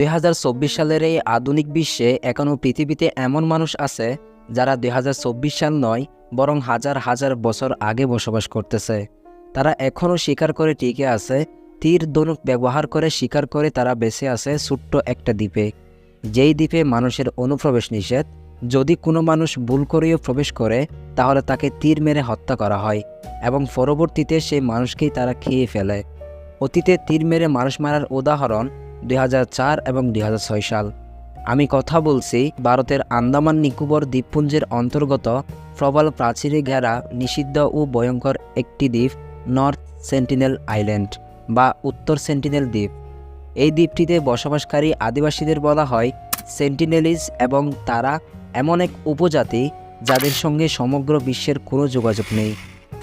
দুই হাজার চব্বিশ সালের এই আধুনিক বিশ্বে এখনও পৃথিবীতে এমন মানুষ আছে যারা দুই হাজার চব্বিশ সাল নয়, বরং হাজার হাজার বছর আগে বসবাস করতেছে। তারা এখনও স্বীকার করে টিকে আছে, তীর ধনুক ব্যবহার করে শিকার করে তারা বেঁচে আছে ছোট্ট একটা দ্বীপে। যেই দ্বীপে মানুষের অনুপ্রবেশ নিষেধ, যদি কোনো মানুষ ভুল করেও প্রবেশ করে, তাহলে তাকে তীর মেরে হত্যা করা হয় এবং পরবর্তীতে সেই মানুষকেই তারা খেয়ে ফেলে। অতীতে তীর মেরে মানুষ মারার উদাহরণ দুই হাজার চার এবং দুই হাজার ছয় সাল। আমি কথা বলছি ভারতের আন্দামান নিকোবর দ্বীপপুঞ্জের অন্তর্গত প্রবল প্রাচীরে ঘেরা নিষিদ্ধ ও ভয়ঙ্কর একটি দ্বীপ, নর্থ সেন্টিনেল আইল্যান্ড বা উত্তর সেন্টিনেল দ্বীপ। এই দ্বীপটিতে বসবাসকারী আদিবাসীদের বলা হয় সেন্টিনেলিজ এবং তারা এমন এক উপজাতি যাদের সঙ্গে সমগ্র বিশ্বের কোনো যোগাযোগ নেই।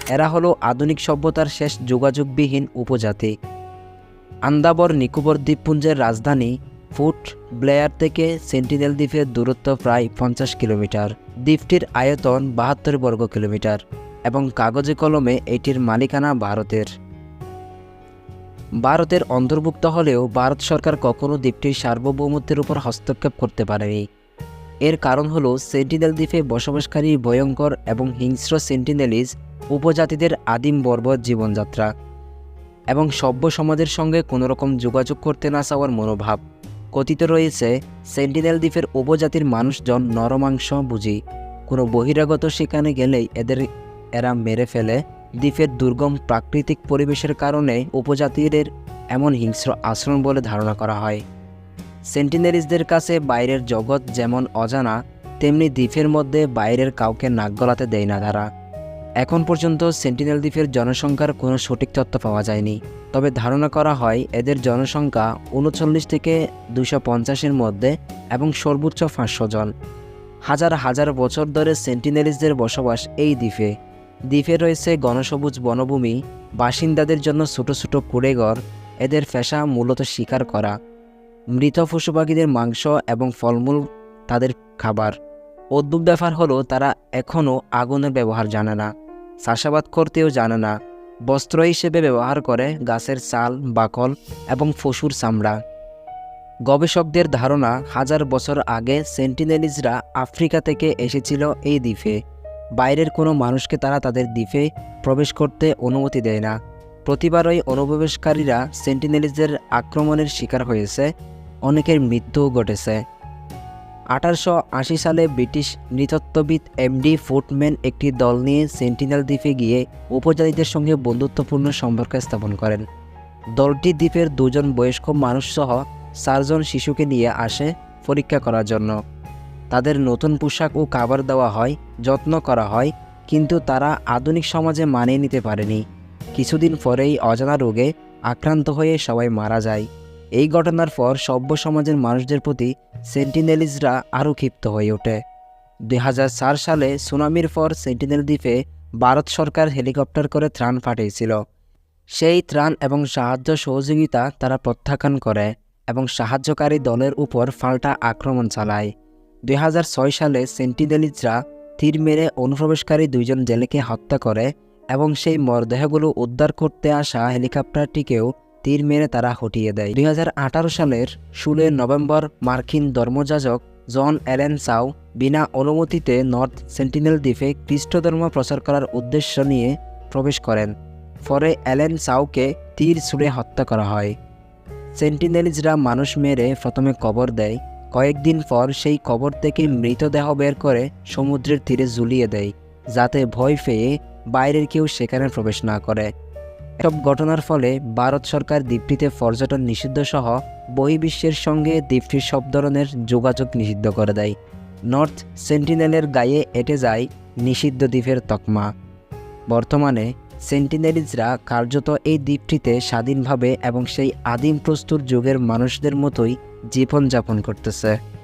এরা হলো আধুনিক সভ্যতার শেষ যোগাযোগবিহীন উপজাতি। আন্দাবর নিকোবর দ্বীপপুঞ্জের রাজধানী ফুট ব্লেয়ার থেকে সেন্টিনেল দ্বীপের দূরত্ব প্রায় পঞ্চাশ কিলোমিটার। দ্বীপটির আয়তন বাহাত্তর বর্গ কিলোমিটার এবং কাগজে কলমে এটির মালিকানা ভারতের। ভারতের অন্তর্ভুক্ত হলেও ভারত সরকার কখনও দ্বীপটির সার্বভৌমত্বের উপর হস্তক্ষেপ করতে পারেনি। এর কারণ হল সেন্টিনেল দ্বীপে বসবাসকারী ভয়ঙ্কর এবং হিংস্র সেন্টিনেলিজ উপজাতিদের আদিম বর্বর জীবনযাত্রা। এবং সভ্য সমাজের সঙ্গে কোনোরকম যোগাযোগ করতে না চাওয়ার মনোভাব। কথিত রয়েছে সেন্টিনেল দ্বীপের উপজাতির মানুষজন নরমাংস বুঝি। কোনো বহিরাগত সেখানে গেলেই এদের এরা মেরে ফেলে। দ্বীপের দুর্গম প্রাকৃতিক পরিবেশের কারণে উপজাতিদের এমন হিংস্র আচরণ বলে ধারণা করা হয়। সেন্টিনেলিসদের কাছে বাইরের জগৎ যেমন অজানা, তেমনি দ্বীপের মধ্যে বাইরের কাউকে নাক গলাতে দেয় না তারা। এখন পর্যন্ত সেন্টিনেল দ্বীপের জনসংখ্যার কোনো সঠিক তথ্য পাওয়া যায়নি। তবে ধারণা করা হয় এদের জনসংখ্যা উনচল্লিশ থেকে দুশো পঞ্চাশের মধ্যে এবং সর্বোচ্চ পাঁচশো জন। হাজার হাজার বছর ধরে সেন্টিনেলিসদের বসবাস এই দ্বীপে। দ্বীপে রয়েছে গণসবুজ বনভূমি, বাসিন্দাদের জন্য ছোট ছোট কুড়েঘর, এদের পেশা মূলত শিকার করা। মৃত পশু পাখিদের মাংস এবং ফলমূল, তাদের খাবার। অদ্ভুত ব্যাপার হলো তারা এখনও আগুনের ব্যবহার জানে না। চাষাবাদ করতেও জানে না। বস্ত্র হিসেবে ব্যবহার করে গাছের চাল, বাকল এবং পশুর চামড়া। গবেষকদের ধারণা, হাজার বছর আগে সেন্টিনেলিজরা আফ্রিকা থেকে এসেছিল এই দ্বীপে। বাইরের কোনো মানুষকে তারা তাদের দ্বীপে প্রবেশ করতে অনুমতি দেয় না। প্রতিবারই অনুপ্রবেশকারীরা সেন্টিনেলিজদের আক্রমণের শিকার হয়েছে। অনেকের মৃত্যুও ঘটেছে। আঠারোশো আশি সালে ব্রিটিশ নৃতত্ত্ববিদ এমডি ফুটম্যান একটি দল নিয়ে সেন্টিনেল দ্বীপে গিয়ে উপজাতিদের সঙ্গে বন্ধুত্বপূর্ণ সম্পর্ক স্থাপন করেন। দলটি দ্বীপের দুজন বয়স্ক মানুষসহ চারজন শিশুকে নিয়ে আসে পরীক্ষা করার জন্য। তাদের নতুন পোশাক ও খাবার দেওয়া হয়, যত্ন করা হয়, কিন্তু তারা আধুনিক সমাজে মানিয়ে নিতে পারেনি। কিছুদিন পরেই অজানা রোগে আক্রান্ত হয়ে সবাই মারা যায়। এই ঘটনার পর সভ্য সমাজের মানুষদের প্রতি সেন্টিনেলিজরা আরও ক্ষিপ্ত হয়ে ওঠে। দুই হাজার চার সালে সুনামির পর সেন্টিনেল দ্বীপে ভারত সরকার হেলিকপ্টার করে ত্রাণ পাঠিয়েছিল। সেই ত্রাণ এবং সাহায্য সহযোগিতা তারা প্রত্যাখ্যান করে এবং সাহায্যকারী দলের উপর ফাল্টা আক্রমণ চালায়। দুই হাজার ছয় সালে সেন্টিনেলিজরা তীর মেরে অনুপ্রবেশকারী দুইজন জেলেকে হত্যা করে এবং সেই মরদেহগুলো উদ্ধার করতে আসা হেলিকপ্টারটিকেও তীর মেরে তারা হটিয়ে দেয়। দুই হাজার আঠারো সালের ষোলোই নভেম্বর মার্কিন ধর্মযাজক জন অ্যালেন সাউ বিনা অনুমতিতে নর্থ সেন্টিনেল দ্বীপে খ্রিস্ট ধর্ম প্রচার করার উদ্দেশ্য নিয়ে প্রবেশ করেন। পরে অ্যালেন সাউকে তীর ছুঁড়ে হত্যা করা হয়। সেন্টিনেলিজরা মানুষ মেরে প্রথমে কবর দেয়। কয়েকদিন পর সেই কবর থেকে মৃতদেহ বের করে সমুদ্রের তীরে ঝুলিয়ে দেয়, যাতে ভয় পেয়ে বাইরের কেউ সেখানে প্রবেশ না করে। এসব ঘটনার ফলে ভারত সরকার দ্বীপটিতে পর্যটন নিষিদ্ধ সহ বহির্বিশ্বের সঙ্গে দ্বীপটির সব ধরনের যোগাযোগ নিষিদ্ধ করে দেয়। নর্থ সেন্টিনেলের গায়ে এঁটে যায় নিষিদ্ধ দ্বীপের তকমা। বর্তমানে সেন্টিনেলিজরা কার্যত এই দ্বীপটিতে স্বাধীনভাবে এবং সেই আদিম প্রস্তুর যুগের মানুষদের মতোই জীবনযাপন করতেছে।